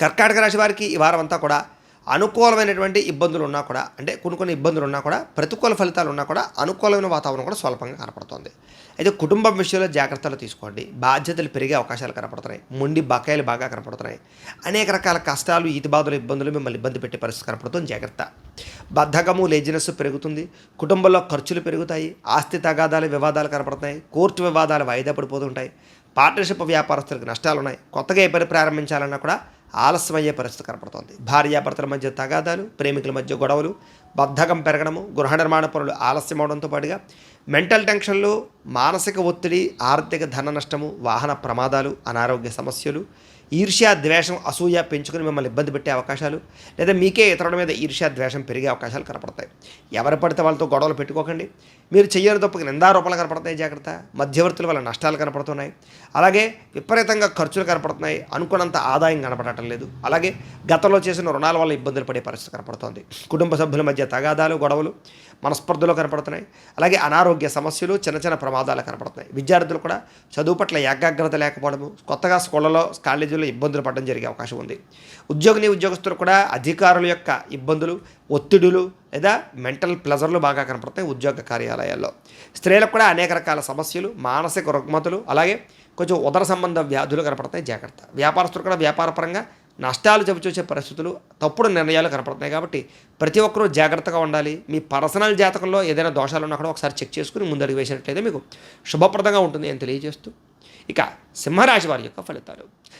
కర్కాటక రాశి వారికి ఈ వారం అంతా కూడా అనుకూలమైనటువంటి ఇబ్బందులు ఉన్నా కూడా అంటే కొన్ని కొన్ని ఇబ్బందులు ఉన్నా కూడా ప్రతికూల ఫలితాలు ఉన్నా కూడా అనుకూలమైన వాతావరణం కూడా స్వల్పంగా కనపడుతుంది. అయితే కుటుంబం విషయంలో జాగ్రత్తలు తీసుకోండి. బాధ్యతలు పెరిగే అవకాశాలు కనపడుతున్నాయి. ముండి బకాయిలు బాగా కనపడుతున్నాయి. అనేక రకాల కష్టాలు ఈతి ఇబ్బందులు మిమ్మల్ని ఇబ్బంది పెట్టే పరిస్థితి కనపడుతుంది. జాగ్రత్త. బద్ధకము లేజినెస్ పెరుగుతుంది. కుటుంబంలో ఖర్చులు పెరుగుతాయి. ఆస్తి తగాదాలు వివాదాలు కనపడుతున్నాయి. కోర్టు వివాదాలు వాయిదా పడిపోతుంటాయి. పార్ట్నర్షిప్ వ్యాపారస్తులకు నష్టాలు ఉన్నాయి కొత్తగా ఏ పని ప్రారంభించాలన్నా కూడా ఆలస్యమయ్యే పరిస్థితి కనపడుతోంది. భార్యాభర్తల మధ్య తగాదాలు ప్రేమికుల మధ్య గొడవలు బద్ధకం పెరగడము గృహ నిర్మాణ పనులు ఆలస్యం అవడంతో పాటుగా మెంటల్ టెన్షన్లు మానసిక ఒత్తిడి ఆర్థిక ధన నష్టము వాహన ప్రమాదాలు అనారోగ్య సమస్యలు ఈర్ష్య ద్వేషం అసూయ పెంచుకుని మిమ్మల్ని ఇబ్బంది పెట్టే అవకాశాలు లేదా మీకే ఇతరుల మీద ఈర్ష్యా ద్వేషం పెరిగే అవకాశాలు కనపడతాయి. ఎవరు పడితే వాళ్ళతో గొడవలు పెట్టుకోకండి. మీరు చెయ్యని తప్పుకి నిందారూపాలు కనపడతాయి జాగ్రత్త. మధ్యవర్తుల వల్ల నష్టాలు కనపడుతున్నాయి. అలాగే విపరీతంగా ఖర్చులు కనపడుతున్నాయి. అనుకున్నంత ఆదాయం కనపడటం లేదు. అలాగే గతంలో చేసిన రుణాల వల్ల ఇబ్బందులు పడే పరిస్థితి కనపడుతోంది. కుటుంబ సభ్యుల మధ్య మధ్య తగాదాలు గొడవలు మనస్పర్ధలు కనపడుతున్నాయి. అలాగే అనారోగ్య సమస్యలు చిన్న చిన్న ప్రమాదాలు కనపడుతున్నాయి. విద్యార్థులు కూడా చదువు పట్ల ఏకాగ్రత లేకపోవడము కొత్తగా స్కూళ్ళలో కాలేజీల్లో ఇబ్బందులు పడడం జరిగే అవకాశం ఉంది. ఉద్యోగిని ఉద్యోగస్తులు కూడా అధికారుల యొక్క ఇబ్బందులు ఒత్తిడులు లేదా మెంటల్ ప్లెజర్లు బాగా కనపడతాయి ఉద్యోగ కార్యాలయాల్లో. స్త్రీలకు కూడా అనేక రకాల సమస్యలు మానసిక రుగ్మతలు అలాగే కొంచెం ఉదర సంబంధ వ్యాధులు కనపడతాయి జాగ్రత్త. వ్యాపారస్తులు కూడా వ్యాపారపరంగా నష్టాలు చవిచూసే పరిస్థితులు తప్పుడు నిర్ణయాలు కనపడుతున్నాయి కాబట్టి ప్రతి ఒక్కరూ జాగ్రత్తగా ఉండాలి. మీ పర్సనల్ జాతకంలో ఏదైనా దోషాలు ఉన్నా కూడా ఒకసారి చెక్ చేసుకుని ముందడుగు వేసినట్లయితే మీకు శుభప్రదంగా ఉంటుంది అని తెలియజేస్తూ. ఇక సింహరాశి వారి యొక్క ఫలితాలు.